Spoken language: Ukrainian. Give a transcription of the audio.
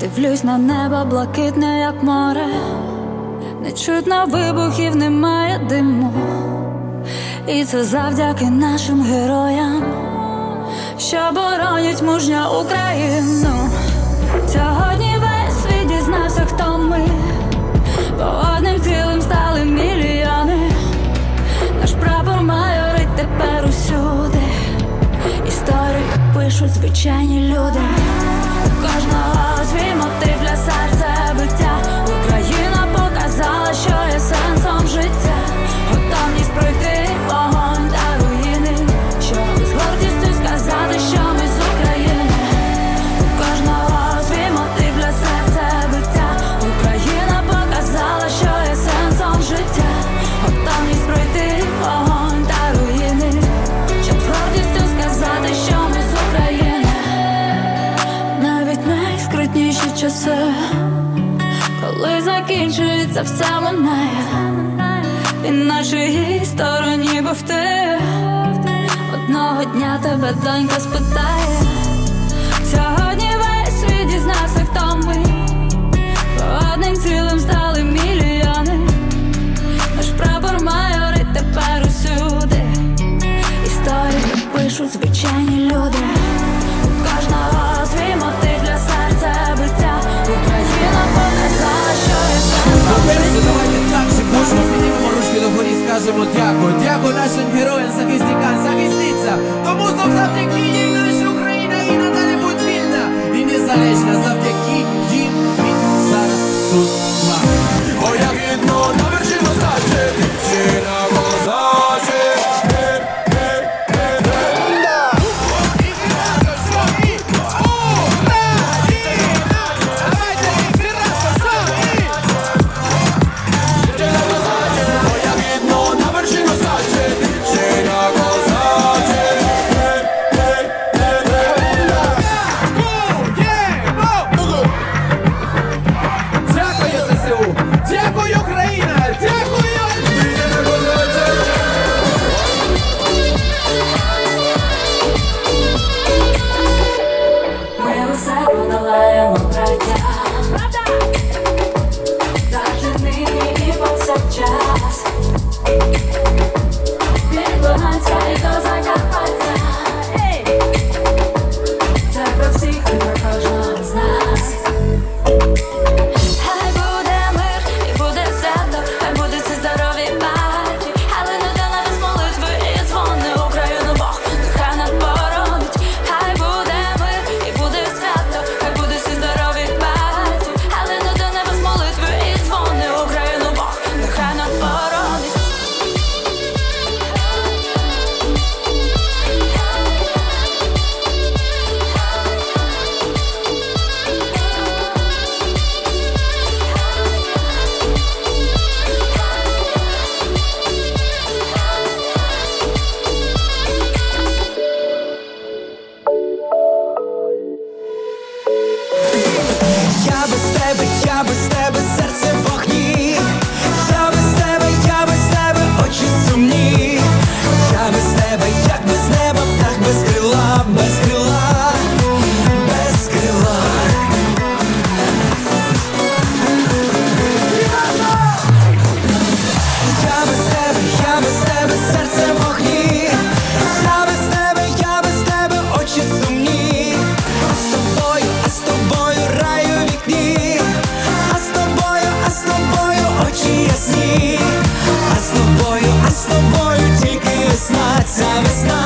Дивлюсь на небо блакитне, як море, не чутно вибухів, немає диму. І це завдяки нашим героям, що боронять мужня Україну. Сьогодні весь світ дізнався, хто ми, по одним цілим стали мільйони. Наш прапор має майорить тепер усюди. Історію пишуть звичайні люди. Кожного часи, коли закінчується все минає і нашій стороні був ти одного дня тебе донька спитає сьогодні. Нашому дякую, дякую нашим героям. Захисникам, захисницям, тому що. весна.